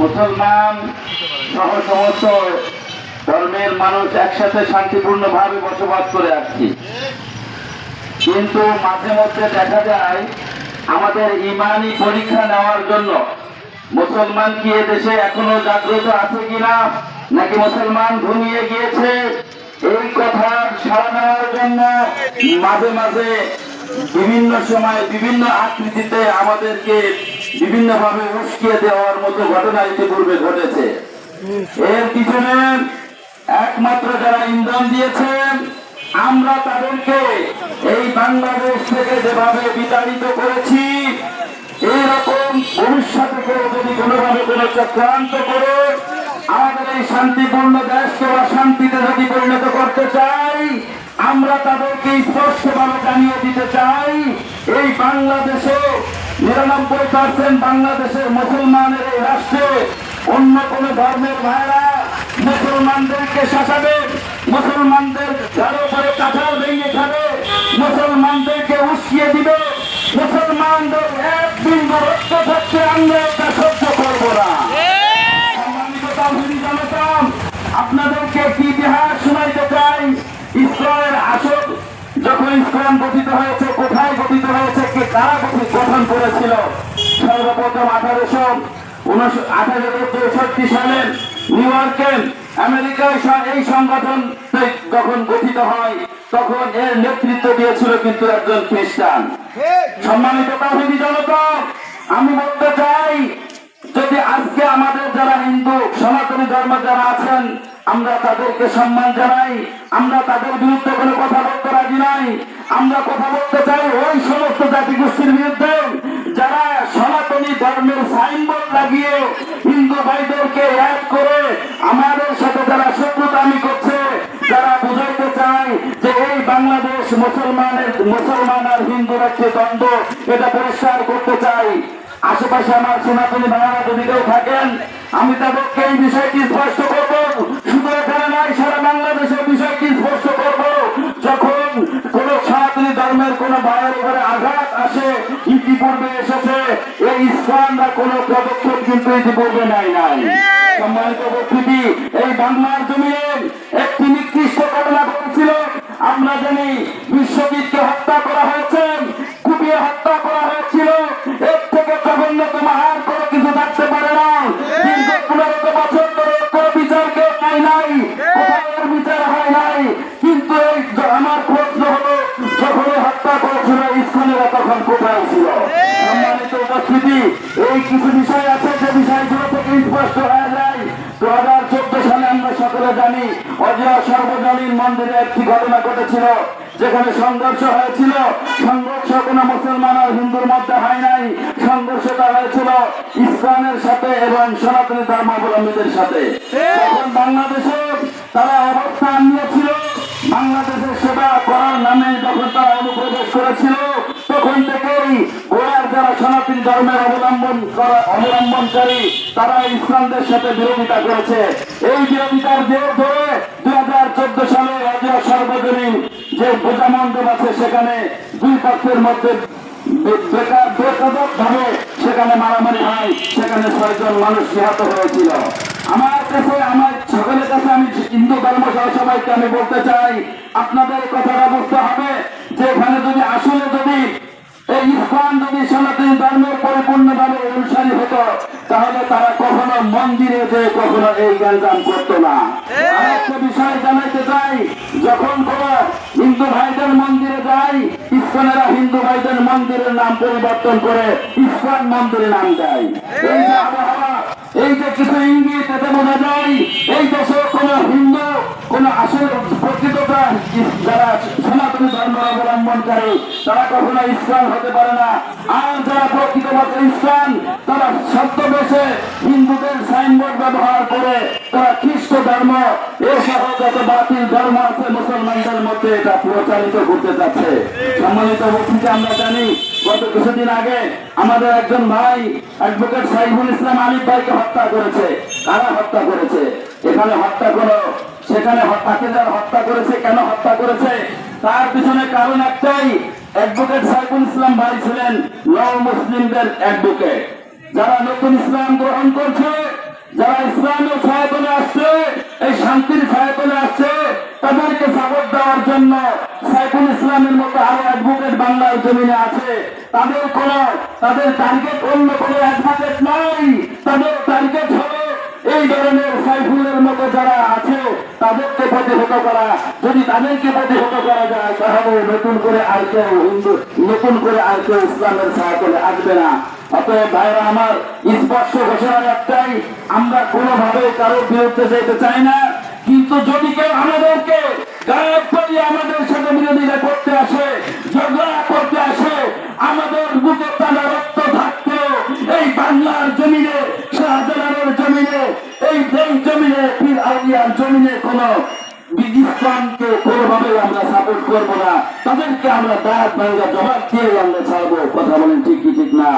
মুসলমান সহ সমস্ত ধর্মের মানুষ একসাথে শান্তিপূর্ণভাবে বসবাস করে আসছি। কিন্তু মাঝে মধ্যে দেখা যায়, আমাদের ইমানি পরীক্ষা নেওয়ার জন্য মুসলমান কি দেশে এখনও জাগ্রত আছে কিনা, নাকি মুসলমান ঘুমিয়ে গিয়েছে? এই কথা সাড়া নেওয়ার জন্য মাঝে মাঝে বিভিন্ন সময় বিভিন্ন আকৃতিতে আমাদেরকে বিভিন্নভাবে উস্কিয়ে দেওয়ার মতো ঘটনা ইতিপূর্বে ঘটেছে। এর পিছনে একমাত্র যারা ইন্ধন দিয়েছেন, আমরা তাদেরকে এই বাংলাদেশ থেকে যেভাবে বিতাড়িত করেছি এইরকম ভবিষ্যতে যদি কোনোভাবে কোনো চক্রান্ত করে, আমাদের এই শান্তিপূর্ণ দেশকে অশান্তিতে যদি পরিণত করতে চাই, আমরা তাদেরকে স্পষ্টভাবে জানিয়ে দিতে চাই, এই বাংলাদেশে নিরানব্বই পার্সেন্ট বাংলাদেশের মুসলমানের এই রাষ্ট্রে অন্য কোন ধর্মের ভাইরা মুসলমানদেরকে শাসাবে, মুসলমানদের ঘরে উপরে কাঁঠাল ভেঙে খাবে, মুসলমানদেরকে উস্কিয়ে দিবে, মুসলমানদের এক বিন্দু রক্ত থাকতে আমরা সহ্য করব না। আপনাদেরকে একটি ইতিহাস শোনাইতে চাই। ইসলামের আসল যখন ইসলাম গঠিত হয়েছে, কোথায় গঠিত হয়েছে? কে কারা গঠন করেছিল। সর্বপ্রথম আঠারোশো আঠারোশো চৌষট্টি সালে নিউ ইয়র্কের আমেরিকায় এই সংগঠন যখন গঠিত হয় তখন এর নেতৃত্ব দিয়েছিল কিন্তু একজন খ্রিস্টান। সম্মানিত কাহিনী জনতা আমি বলতে চাই যদি আজকে আমাদের যারা হিন্দু, সনাতনী ধর্ম যারা আছেন, আমরা তাদেরকে সম্মান জানাই, আমরা তাদের বিরুদ্ধে কোনো কথা বলতে রাজি নাই, আমরা কথা বলতে চাই ওই সমস্ত জাতিগোষ্ঠীর বিরুদ্ধে যারা সনাতনী ধর্মের সাইনবোর্ড লাগিয়ে হিন্দু ভাইদেরকে এক করে আমাদের সাথে যারা শত্রুতামি করছে, যারা বুঝাইতে চায় যে এই বাংলাদেশ মুসলমানের, মুসলমান আর হিন্দুর একটি দ্বন্দ্ব, এটা পরিষ্কার করতে চাই। আশেপাশে আমার সনাতনী ভাইরা যদি কেউ থাকেন, আমি তাদেরকে এই বিষয়টি স্পষ্ট করব। শুধু এখানে নয়, সারা বাংলাদেশের বিষয়টি স্পষ্ট করব। যখন কোন সনাতনী ধর্মের কোন ভাইয়ের উপরে আঘাত আসে, ইতিপূর্বে এসেছে, এই ইসলামরা কোন পদক্ষেপ কিন্তু ইতিপূর্বে নেয় নাই। সম্মানিত উপস্থিতি, এই বাংলার জমিনে একটি নিকৃষ্ট ঘটনা ঘটেছিল। আমরা জানি, বিশ্বজিৎকে এই কিছু বিষয় আছে যে বিষয়গুলো থেকে স্পষ্ট হয়ে যায় দু হাজার চোদ্দ সালে আমরা সকলে জানি অজয় সর্বজনীন মন্দিরে একটি ঘটনা ঘটেছিল যেখানে সংঘর্ষ হয়েছিল। সংঘর্ষ কোনো মুসলমান আর হিন্দুর মধ্যে হয় নাই। সংঘর্ষটা হয়েছিল ইসলামের সাথে এবং সনাতনী ধর্মাবলম্বীদের সাথে। তখন বাংলাদেশে তারা অবস্থান নিয়েছিল ধর্মের অবলম্বন অবলম্বনকারী তারা ইসলামদের সাথে বিরোধিতা করেছে। এই বিরোধিতার জের ধরে দুই হাজার চোদ্দ সালে রাজ্য সর্বজনীন যে পূজা মণ্ডপ আছে, সেখানে দুই পক্ষের মধ্যে ভাবে সেখানে মারামারি হয়। সেখানে ছয়জন মানুষ নিহত হয়েছিল। আমার কাছে, আমার সকলের কাছে আমি হিন্দু ধর্ম সবাইকে আমি বলতে চাই, আপনাদের কথাটা বুঝতে হবে যে এখানে যদি আসলে যদি এই ইসলাম যদি সনাতনী ধর্মের যে কখনো এই জ্ঞানদান করতো না। আরেকটা বিষয় জানাইতে চাই যখন কোন হিন্দু ভাইদের মন্দিরে যাই ইস্কনেরা হিন্দু ভাইদের মন্দিরের নাম পরিবর্তন করে ইস্কন মন্দিরের নাম দেয়। এই! যে আবহাওয়া এই যে কিছু ইঙ্গিত এতে বোঝা যায় এই দেশে কোন হিন্দু কোন আসল প্রকৃততা যারা সনাতনী ধর্ম অবলম্বনকারী তারা কখনো ইসলাম হতে পারে না। আর যারা প্রকৃতপক্ষে ইসলাম তারা ছদ্মবেশে হিন্দুদের সাইনবোর্ড ব্যবহার করে তারা খ্রিস্ট ধর্ম এসহ যত বাতিল ধর্ম আছে মুসলমানদের মধ্যে এটা প্রচারিত করতে যাচ্ছে। সম্মানিত উপস্থিতি আমরা জানি গত কিছুদিন আগে আমাদের একজন ভাই, অ্যাডভোকেট সাইফুল ইসলাম আলিফ ভাইকে হত্যা করেছে। কারা হত্যা করেছে? এখানে হত্যা করো। সেখানে তাকে যারা হত্যা করেছে, কেন হত্যা করেছে? তার পিছনে কারণ একটাই, অ্যাডভোকেট সাইফুল ইসলাম ভাই ছিলেন নব মুসলিমদের অ্যাডভোকেট। যারা নতুন ইসলাম গ্রহণ করছে, যারা ইসলামের ছায়াতলে আসছে, এই শান্তির ছায়াতলে আসছে, তাদেরকে সাপোর্ট দেওয়ার জন্য সাইফুল ইসলামের মতো আরও অ্যাডভোকেট বাংলার জমিনে আছে। তাদের কোন, তাদের টার্গেট অন্য কোন অ্যাডভোকেট নাই। তাদের টার্গেট হলো এই ধরনের সাইফুলের মতো যারা আছে, তাদেরকে প্রতিহত করা। যদি তাদেরকে প্রতিহত করা যায়, তাহলে নতুন করে আর কেউ হিন্দু, নতুন করে আর কেউ ইসলামের সাহায্যে আসবে না। আমার স্পষ্ট ঘোষণা একটাই, আমরা কোনোভাবে কারোর বিরুদ্ধে যেতে চাই না। কিন্তু যদি কেউ আমাদেরকে গায়েব করিয়ে আমাদের সাথে বিরোধিতা করতে আসে, ঝগড়া করতে আসে, আমাদের বুকে টানা রক্ত থাকতো, এই বাংলার জমিনে, শাহজালালের জমিনে, এই জমিনে, পীর আউলিয়ার জমিনে কোন ইসলামকে কোনোভাবে আমরা সাপোর্ট করব না। তাদেরকে আমরা দাঁত ভাঙ্গা জবাব দিয়ে আমরা ছাড়বো। কথা বলেন ঠিক কি ঠিক না?